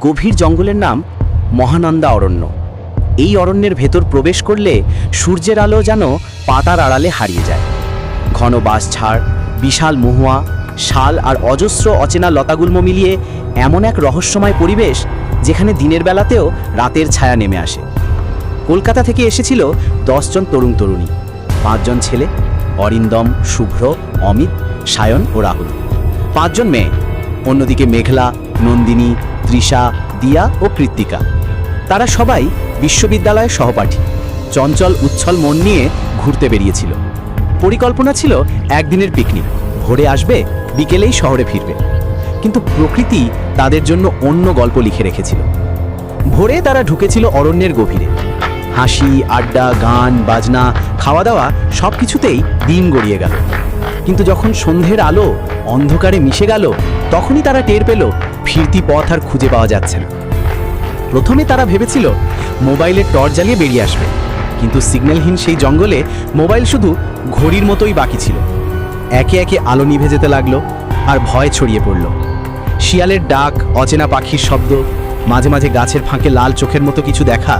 গভীর জঙ্গলের নাম মহানন্দা অরণ্য। এই অরণ্যের ভেতর প্রবেশ করলে সূর্যের আলো যেন পাতার আড়ালে হারিয়ে যায়। ঘন বাস ছাড় বিশাল মহুয়া, শাল আর অজস্র অচেনা লতাগুল্ম মিলিয়ে এমন এক রহস্যময় পরিবেশ যেখানে দিনের বেলাতেও রাতের ছায়া নেমে আসে। কলকাতা থেকে এসেছিল দশজন তরুণ তরুণী পাঁচজন ছেলে, অরিন্দম, শুভ্র, অমিত, সায়ন ও রাহুল। পাঁচজন মেয়ে, অন্যদিকে মেঘলা, নন্দিনী তৃষা, দিয়া ও কৃত্তিকা। তারা সবাই বিশ্ববিদ্যালয়ের সহপাঠী। চঞ্চল উচ্ছল মন নিয়ে ঘুরতে বেরিয়েছিল। পরিকল্পনা ছিল একদিনের পিকনিক। ভোরে আসবে, বিকেলেই শহরে ফিরবে। কিন্তু প্রকৃতি তাদের জন্য অন্য গল্প লিখে রেখেছিল। ভোরে তারা ঢুকেছিল অরণ্যের গভীরে। হাসি, আড্ডা, গান, বাজনা খাওয়া দাওয়া সব কিছুতেই দিন গড়িয়ে গেল। কিন্তু যখন সন্ধ্যের আলো অন্ধকারে মিশে গেল, তখনই তারা টের পেল ফিরতি পথ আর খুঁজে পাওয়া যাচ্ছে না। প্রথমে তারা ভেবেছিল মোবাইলের টর্চ জ্বালিয়ে বেরিয়ে আসবে, কিন্তু সিগন্যালহীন সেই জঙ্গলে মোবাইল শুধু ঘড়ির মতোই বাকি ছিল। একে একে আলো নিভে যেতে লাগল আর ভয় ছড়িয়ে পড়ল। শিয়ালের ডাক, অচেনা পাখির শব্দ, মাঝে মাঝে গাছের ফাঁকে লাল চোখের মতো কিছু দেখা,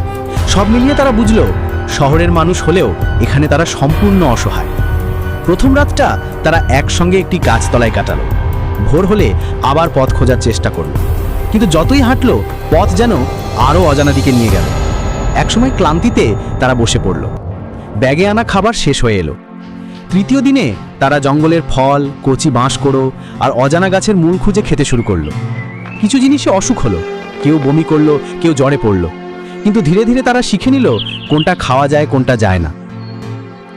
সব মিলিয়ে তারা বুঝল শহরের মানুষ হলেও এখানে তারা সম্পূর্ণ অসহায়। প্রথম রাতটা তারা একসঙ্গে একটি গাছতলায় কাটালো। ভোর হলে আবার পথ খোঁজার চেষ্টা করল। কিন্তু যতই হাঁটলো, পথ যেন আরও অজানা দিকে নিয়ে গেল। একসময় ক্লান্তিতে তারা বসে পড়ল। ব্যাগে আনা খাবার শেষ হয়ে এলো। তৃতীয় দিনে তারা জঙ্গলের ফল, কচি বাঁশকোড়ো আর অজানা গাছের মূল খুঁজে খেতে শুরু করল। কিছু জিনিসে অসুখ হলো। কেউ বমি করল, কেউ জ্বরে পড়ল। কিন্তু ধীরে ধীরে তারা শিখে নিল কোনটা খাওয়া যায়, কোনটা যায় না।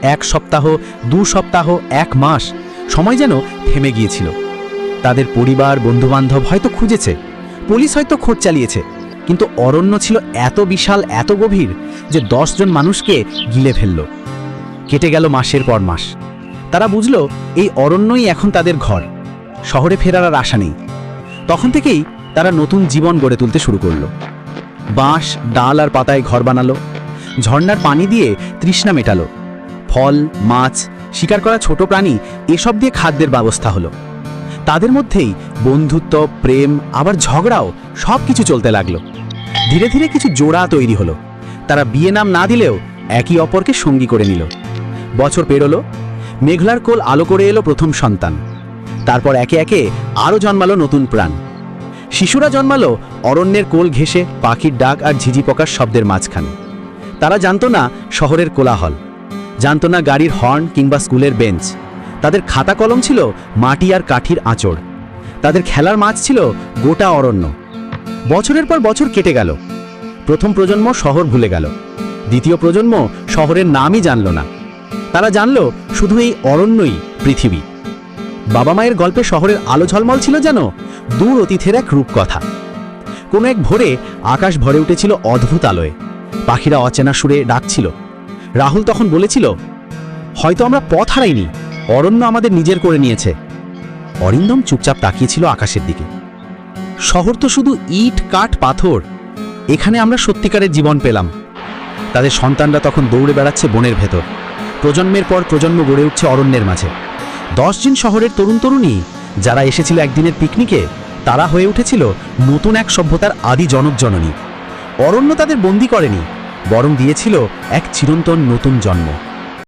এক সপ্তাহ, দু সপ্তাহ, এক মাস সময় যেন থেমে গিয়েছিল। তাদের পরিবার, বন্ধুবান্ধব হয়তো খুঁজেছে। পুলিশ হয়তো খোঁজ চালিয়েছে। কিন্তু অরণ্য ছিল এত বিশাল, এত গভীর যে দশজন মানুষকে গিলে ফেলল। কেটে গেল মাসের পর মাস। তারা বুঝল, এই অরণ্যই এখন তাদের ঘর। শহরে ফেরার আর আশা নেই। তখন থেকেই তারা নতুন জীবন গড়ে তুলতে শুরু করল। বাঁশ, ডাল আর পাতায় ঘর বানালো। ঝর্ণার পানি দিয়ে তৃষ্ণা মেটালো। ফল, মাছ, শিকার করা ছোট প্রাণী, এসব দিয়ে খাদ্যের ব্যবস্থা হলো। তাদের মধ্যেই বন্ধুত্ব, প্রেম, আবার ঝগড়াও সব কিছু চলতে লাগল। ধীরে ধীরে কিছু জোড়া তৈরি হলো। তারা বিয়ে নাম না দিলেও একই অপরকে সঙ্গী করে নিল। বছর পেরোলো, মেঘলার কোল আলো করে এলো প্রথম সন্তান। তারপর একে একে আরও জন্মালো নতুন প্রাণ। শিশুরা জন্মালো অরণ্যের কোল ঘেঁষে, পাখির ডাক আর ঝিঝি পোকার শব্দের মাঝখানে। তারা জানত না শহরের কোলাহল। জানত না গাড়ির হর্ন কিংবা স্কুলের বেঞ্চ। তাদের খাতা কলম ছিল মাটি আর কাঠির আঁচড়। তাদের খেলার মাছ ছিল গোটা অরণ্য। বছরের পর বছর কেটে গেল। প্রথম প্রজন্ম শহর ভুলে গেল। দ্বিতীয় প্রজন্ম শহরের নামই জানল না। তারা জানল শুধু এই অরণ্যই পৃথিবী। বাবা মায়ের গল্পে শহরের আলো ঝলমল ছিল যেন দূর অতীতের এক রূপকথা। কোনো এক ভোরে আকাশ ভরে উঠেছিল অদ্ভুত আলোয়। পাখিরা অচেনা সুরে ডাকছিল। রাহুল তখন বলেছিল, হয়তো আমরা পথ হারাইনি। অরণ্য আমাদের নিজের করে নিয়েছে। অরিন্দম চুপচাপ তাকিয়েছিল আকাশের দিকে। শহর তো শুধু ইট, কাঠ, পাথর। এখানে আমরা সত্যিকারের জীবন পেলাম। তাদের সন্তানরা তখন দৌড়ে বেড়াচ্ছে বনের ভেতর। প্রজন্মের পর প্রজন্ম গড়ে উঠছে অরণ্যের মাঝে। দশ দশজন শহরের তরুণ তরুণী যারা এসেছিল একদিনের পিকনিকে, তারা হয়ে উঠেছিল নতুন এক সভ্যতার আদি জনক জননী। অরণ্য তাদের বন্দি করেনি, বরং দিয়েছিল এক চিরন্তন নতুন জন্ম।